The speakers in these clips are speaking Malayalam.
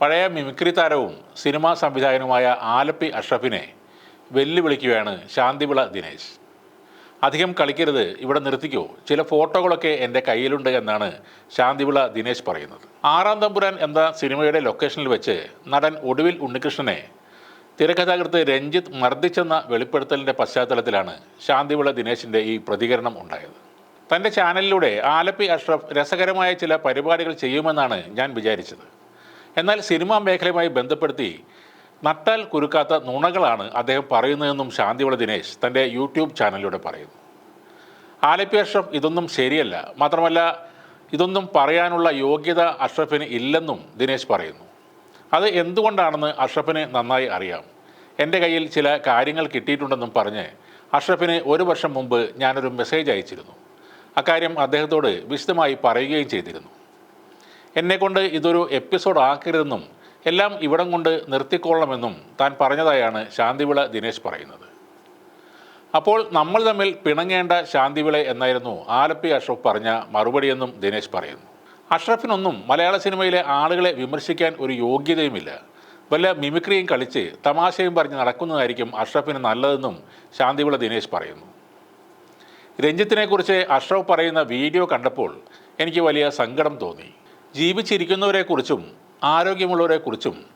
പഴയ മിമിക്രി താരവും സിനിമാ സംവിധായകനുമായ ആലപ്പി അഷ്റഫിനെ വെല്ലുവിളിക്കുകയാണ് ശാന്തിവിള ദിനേശ്. അധികം കളിക്കരുത് ഇവിടെ നിർത്തിക്കോ. ചില ഫോട്ടോകളൊക്കെ എന്റെ കയ്യിലുണ്ട് എന്നാണ് ശാന്തിവിള ദിനേശ് പറയുന്നത്. ആറാം തമ്പുരാൻ എന്ന സിനിമയുടെ ലൊക്കേഷനിൽ വെച്ച് നടൻ ഒടുവിൽ ഉണ്ണികൃഷ്ണനെ തിരക്കഥാകൃത്ത് രഞ്ജിത്ത് മർദ്ദിച്ചെന്ന വെളിപ്പെടുത്തലിന്റെ പശ്ചാത്തലത്തിലാണ് ശാന്തിവിള ദിനേശിന്റെ ഈ പ്രതികരണം ഉണ്ടായത്. തന്റെ ചാനലിലൂടെ ആലപ്പി അഷ്റഫ് രസകരമായ ചില പരിപാടികൾ ചെയ്യുമെന്നാണ് ഞാൻ വിചാരിച്ചത്. എന്നാൽ സിനിമാ മേഖലയുമായി ബന്ധപ്പെടുത്തി നട്ടാൽ കുരുക്കാത്ത നുണകളാണ് അദ്ദേഹം പറയുന്നതെന്നും ശാന്തിവിള ദിനേശ് തന്റെ യൂട്യൂബ് ചാനലിലൂടെ പറയുന്നു. ആലപ്പി അഷ്റഫ് ഇതൊന്നും ശരിയല്ല. മാത്രമല്ല ഇതൊന്നും പറയാനുള്ള യോഗ്യത അഷ്റഫിന് ഇല്ലെന്നും ദിനേശ് പറയുന്നു. അത് എന്തുകൊണ്ടാണെന്ന് അഷ്റഫിന് നന്നായി അറിയാം. എന്റെ കയ്യിൽ ചില കാര്യങ്ങൾ കിട്ടിയിട്ടുണ്ടെന്നും പറഞ്ഞ് അഷ്റഫിന് ഒരു വർഷം മുമ്പ് ഞാനൊരു മെസ്സേജ് അയച്ചിരുന്നു. അക്കാര്യം അദ്ദേഹത്തോട് വിശദമായി പറയുകയും ചെയ്തിരുന്നു. എന്നെക്കൊണ്ട് ഇതൊരു എപ്പിസോഡ് ആക്കരുതെന്നും എല്ലാം ഇവിടം കൊണ്ട് നിർത്തിക്കൊള്ളണമെന്നും താൻ പറഞ്ഞതായാണ് ശാന്തിവിള ദിനേശ് പറയുന്നത്. അപ്പോൾ നമ്മൾ തമ്മിൽ പിണങ്ങേണ്ട ശാന്തിവിള എന്നായിരുന്നു ആലപ്പി അഷ്റഫ് പറഞ്ഞ മറുപടിയെന്നും ദിനേശ് പറയുന്നു. അഷ്റഫിനൊന്നും മലയാള സിനിമയിലെ ആളുകളെ വിമർശിക്കാൻ ഒരു യോഗ്യതയുമില്ല. വല്ല മിമിക്രിയും കളിച്ച് തമാശയും പറഞ്ഞ് നടക്കുന്നതായിരിക്കും അഷ്റഫിന് നല്ലതെന്നും ശാന്തിവിള ദിനേശ് പറയുന്നു. രഞ്ജിത്തിനെക്കുറിച്ച് അഷ്റഫ് പറയുന്ന വീഡിയോ കണ്ടപ്പോൾ എനിക്ക് വലിയ സങ്കടം തോന്നി. ജീവിച്ചിരിക്കുന്നവരെക്കുറിച്ചും ആരോഗ്യമുള്ളവരെക്കുറിച്ചും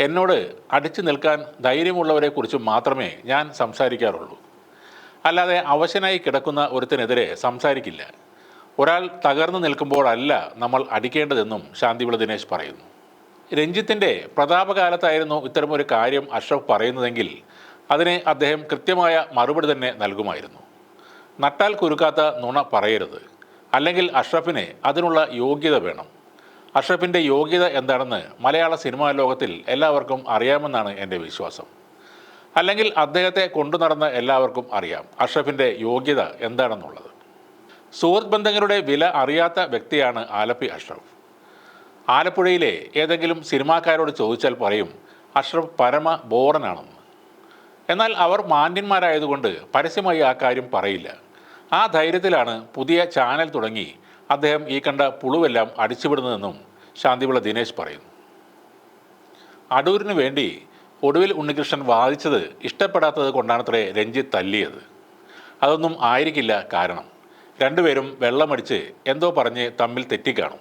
എന്നോട് അടിച്ചു നിൽക്കാൻ ധൈര്യമുള്ളവരെക്കുറിച്ചും മാത്രമേ ഞാൻ സംസാരിക്കാറുള്ളൂ. അല്ലാതെ അവശനായി കിടക്കുന്ന ഒരുത്തിനെതിരെ സംസാരിക്കില്ല. ഒരാൾ തകർന്നു നിൽക്കുമ്പോഴല്ല നമ്മൾ അടിക്കേണ്ടതെന്നും ശാന്തിവിള ദിനേശ് പറയുന്നു. രഞ്ജിത്തിന്റെ പ്രതാപകാലത്തായിരുന്നു ഇത്തരമൊരു കാര്യം അഷ്റഫ് പറയുന്നതെങ്കിൽ അതിനെ അദ്ദേഹം കൃത്യമായ മറുപടി തന്നെ നൽകുമായിരുന്നു. നട്ടാൽ കുരുക്കാത്ത നുണ പറയരുത്. അല്ലെങ്കിൽ അഷ്റഫിന് അതിനുള്ള യോഗ്യത വേണം. അഷ്റഫിന്റെ യോഗ്യത എന്താണെന്ന് മലയാള സിനിമാ ലോകത്തിൽ എല്ലാവർക്കും അറിയാമെന്നാണ് എന്റെ വിശ്വാസം. അല്ലെങ്കിൽ അദ്ദേഹത്തെ കൊണ്ടു നടന്ന എല്ലാവർക്കും അറിയാം അഷ്റഫിന്റെ യോഗ്യത എന്താണെന്നുള്ളത്. സുഹൃത്ത് ബന്ധങ്ങളുടെ വില അറിയാത്ത വ്യക്തിയാണ് ആലപ്പി അഷ്റഫ്. ആലപ്പുഴയിലെ ഏതെങ്കിലും സിനിമാക്കാരോട് ചോദിച്ചാൽ പറയും അഷ്റഫ് പരമ ബോറനാണെന്ന്. എന്നാൽ അവർ മാന്യന്മാരായതുകൊണ്ട് പരസ്യമായി ആ കാര്യം പറയില്ല. ആ ധൈര്യത്തിലാണ് പുതിയ ചാനൽ തുടങ്ങി അദ്ദേഹം ഈ കണ്ട പുളുവെല്ലാം അടിച്ചുവിടുന്നതെന്നും ശാന്തിവിള ദിനേശ് പറയുന്നു. അടൂരിന് വേണ്ടി ഒടുവിൽ ഉണ്ണികൃഷ്ണൻ വാദിച്ചത് ഇഷ്ടപ്പെടാത്തത് കൊണ്ടാണത്രേ രഞ്ജിത്ത് തല്ലിയത്. അതൊന്നും ആയിരിക്കില്ല കാരണം. രണ്ടുപേരും വെള്ളമടിച്ച് എന്തോ പറഞ്ഞ് തമ്മിൽ തെറ്റിക്കാണും.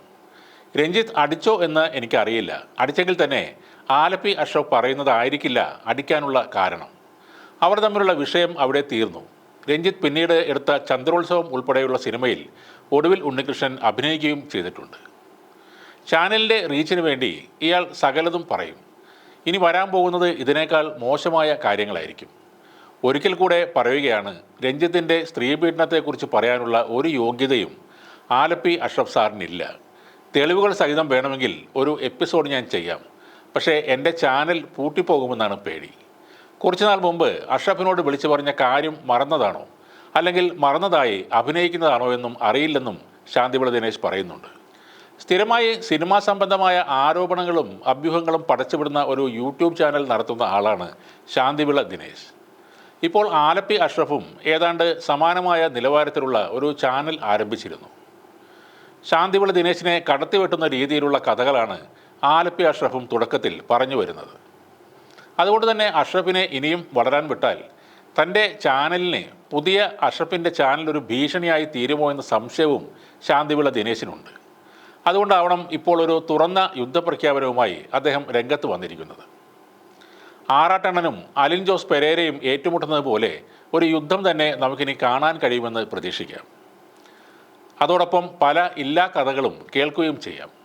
രഞ്ജിത്ത് അടിച്ചോ എന്ന് എനിക്കറിയില്ല. അടിച്ചെങ്കിൽ തന്നെ ആലപ്പി അശോക് പറയുന്നതായിരിക്കില്ല അടിക്കാനുള്ള കാരണം. അവർ തമ്മിലുള്ള വിഷയം അവിടെ തീർന്നു. രഞ്ജിത്ത് പിന്നീട് എടുത്ത ചന്ദ്രോത്സവം ഉൾപ്പെടെയുള്ള സിനിമയിൽ ഒടുവിൽ ഉണ്ണികൃഷ്ണൻ അഭിനയിക്കുകയും ചെയ്തിട്ടുണ്ട്. ചാനലിന്റെ റീച്ചിന് വേണ്ടി ഇയാൾ സകലതും പറയും. ഇനി വരാൻ പോകുന്നത് ഇതിനേക്കാൾ മോശമായ കാര്യങ്ങളായിരിക്കും. ഒരിക്കൽ കൂടെ പറയുകയാണ് രഞ്ജിത്തിന്റെ സ്ത്രീപീഡനത്തെക്കുറിച്ച് പറയാനുള്ള ഒരു യോഗ്യതയും ആലപ്പി അഷ്റഫ് സാറിനില്ല. തെളിവുകൾ സഹിതം വേണമെങ്കിൽ ഒരു എപ്പിസോഡ് ഞാൻ ചെയ്യാം. പക്ഷേ എന്റെ ചാനൽ പൂട്ടിപ്പോകുമെന്നാണ് പേടി. കുറച്ചുനാൾ മുമ്പ് അഷ്റഫിനോട് വിളിച്ചു പറഞ്ഞ കാര്യം മറന്നതാണോ? അല്ലെങ്കിൽ മറന്നതായി അഭിനയിക്കുന്നതാണോ എന്നും അറിയില്ലെന്നും ശാന്തിവിള ദിനേശ് പറയുന്നുണ്ട്. സ്ഥിരമായി സിനിമാ സംബന്ധമായ ആരോപണങ്ങളും അഭ്യൂഹങ്ങളും പടച്ചുവിടുന്ന ഒരു യൂട്യൂബ് ചാനൽ നടത്തുന്ന ആളാണ് ശാന്തിവിള ദിനേശ്. ഇപ്പോൾ ആലപ്പി അഷ്റഫും ഏതാണ്ട് സമാനമായ നിലവാരത്തിലുള്ള ഒരു ചാനൽ ആരംഭിച്ചിരുന്നു. ശാന്തിവിള ദിനേശിനെ കടത്തിവെട്ടുന്ന രീതിയിലുള്ള കഥകളാണ് ആലപ്പി അഷ്റഫും തുടക്കത്തിൽ പറഞ്ഞു വരുന്നത്. അതുകൊണ്ട് തന്നെ അഷ്റഫിനെ ഇനിയും വളരാൻ വിട്ടാൽ തന്റെ ചാനലിനെ പുതിയ അഷപ്പിന്റെ ചാനൽ ഒരു ഭീഷണിയായി തീരുമോ എന്ന സംശയവും ശാന്തിവിള ദിനേശിനുണ്ട്. അതുകൊണ്ടാവണം ഇപ്പോൾ ഒരു തുറന്ന യുദ്ധപ്രഖ്യാപനവുമായി അദ്ദേഹം രംഗത്ത് വന്നിരിക്കുന്നത്. ആറാട്ടണ്ണനും അലിൻ ജോസ് പെരേരയും ഏറ്റുമുട്ടുന്നത് പോലെ ഒരു യുദ്ധം തന്നെ നമുക്കിനി കാണാൻ കഴിയുമെന്ന് പ്രതീക്ഷിക്കാം. അതോടൊപ്പം പല ഇല്ലാ കഥകളും കേൾക്കുകയും ചെയ്യാം.